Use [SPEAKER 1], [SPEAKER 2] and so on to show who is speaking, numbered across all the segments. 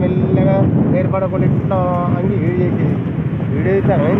[SPEAKER 1] మెల్లగా ఏర్పడకుండా ఇట్లా అంగి వీడియో చేసి వీడియో చేస్తాను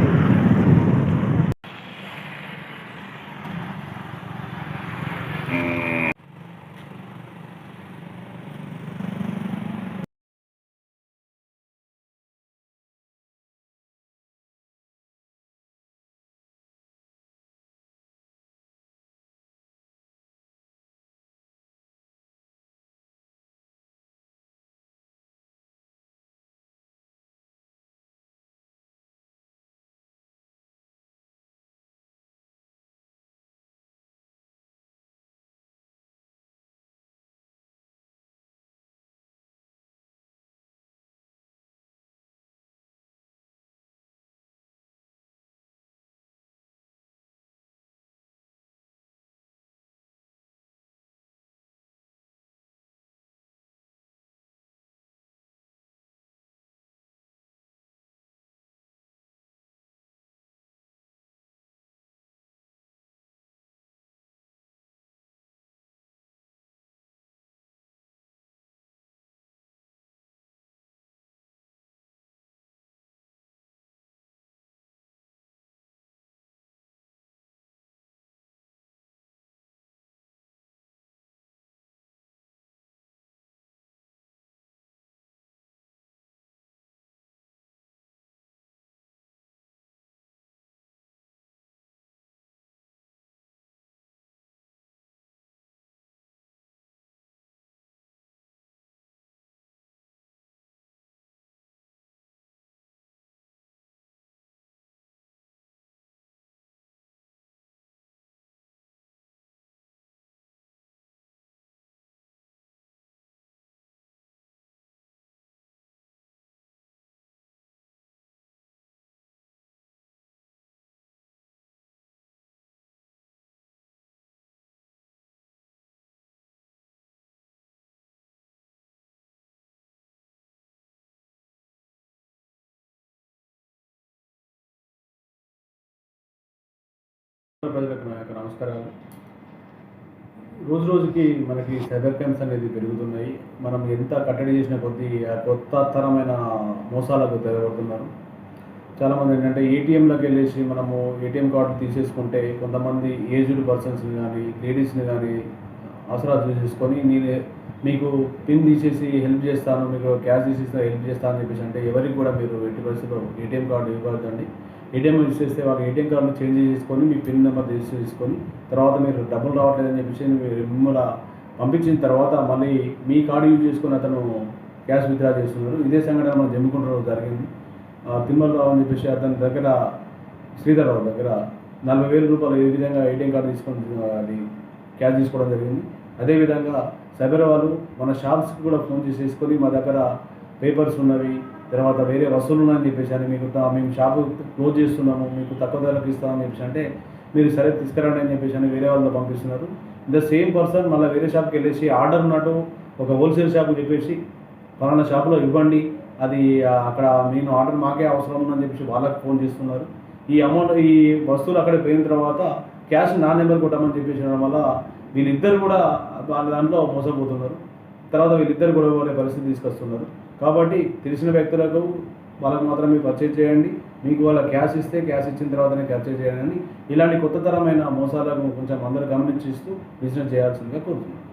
[SPEAKER 2] ప్రజలకు నా యొక్క నమస్కారాలు. రోజు రోజుకి మనకి సైబర్ క్రైమ్స్ అనేది పెరుగుతున్నాయి. మనం ఎంత కట్టడి చేసిన కొద్దీ ఆ కొత్త తరమైన మోసాలకు తెరబడుతున్నారు చాలామంది ఏంటంటే ఏటీఎంలోకి వెళ్ళేసి మనము ఏటీఎం కార్డు తీసేసుకుంటే కొంతమంది ఏజ్డ్ పర్సన్స్ని కానీ లేడీస్ని కానీ అవసరాలు చూసేసుకొని నేను మీకు పిన్ తీసేసి హెల్ప్ చేస్తాను మీకు క్యాష్ తీసేసి హెల్ప్ చేస్తాను అని చెప్పేసి అంటే ఎవరికి కూడా మీరు ఎట్టి పరిస్థితిలో ఏటీఎం కార్డు ఇవ్వద్దండి. ఏటీఎం యూజ్ చేస్తే వాళ్ళు ఏటీఎం కార్డు చేంజ్ చేసుకొని మీ పిన్ నెంబర్ రిజిస్టర్ చేసుకొని తర్వాత మీరు డబ్బులు రావట్లేదని చెప్పేసి మీరు మిమ్మల్ని పంపించిన తర్వాత మళ్ళీ మీ కార్డు యూజ్ చేసుకొని అతను క్యాష్ విత్డ్రా చేస్తున్నారు. ఇదే సంఘటన మనం జమ్ముకుంటూ జరిగింది. తిమ్మలరావు అని చెప్పేసి అతని దగ్గర శ్రీధర్రావు దగ్గర నలభై వేల రూపాయలు ఏ విధంగా ఏటీఎం కార్డు తీసుకొని అది క్యాష్ తీసుకోవడం జరిగింది. అదేవిధంగా సైబర్ వాళ్ళు మన షాప్స్కి కూడా ఫోన్ చేసేసుకొని మా దగ్గర పేపర్స్ ఉన్నవి తర్వాత వేరే వస్తువులు ఉన్నాయని చెప్పేసి అని మీకు మేము షాపు క్లోజ్ చేస్తున్నాము మీకు తక్కువ ధరకు ఇస్తామని చెప్పేసి అంటే మీరు సరే తీసుకురండి అని చెప్పేసి అని వేరే వాళ్ళతో పంపిస్తున్నారు. ద సేమ్ పర్సన్ మళ్ళీ వేరే షాప్కి వెళ్ళేసి ఆర్డర్ ఉన్నట్టు ఒక హోల్సేల్ షాప్ చెప్పేసి పలానా షాప్లో ఇవ్వండి. అది అక్కడ నేను ఆర్డర్ మాకే అవసరం ఉందని చెప్పేసి వాళ్ళకి ఫోన్ చేస్తున్నారు. ఈ అమౌంట్ ఈ వస్తువులు అక్కడ పోయిన తర్వాత క్యాష్ నా నెంబర్ కొట్టమని చెప్పేసి వల్ల వీళ్ళిద్దరు కూడా వాళ్ళ దాంట్లో మోసపోతున్నారు. తర్వాత వీళ్ళిద్దరు కూడా అనే పరిస్థితి తీసుకొస్తున్నారు. కాబట్టి తెలిసిన వ్యక్తులకు వాళ్ళకు మాత్రమే పర్చేజ్ చేయండి. మీకు వాళ్ళ క్యాష్ ఇస్తే క్యాష్ ఇచ్చిన తర్వాతనే పర్చేజ్ చేయండి ఇలాంటి కొత్త తరమైన మోసాలను కొంచెం అందరూ గమనించిస్తూ బిజినెస్ చేయాల్సిందిగా కోరుతున్నాను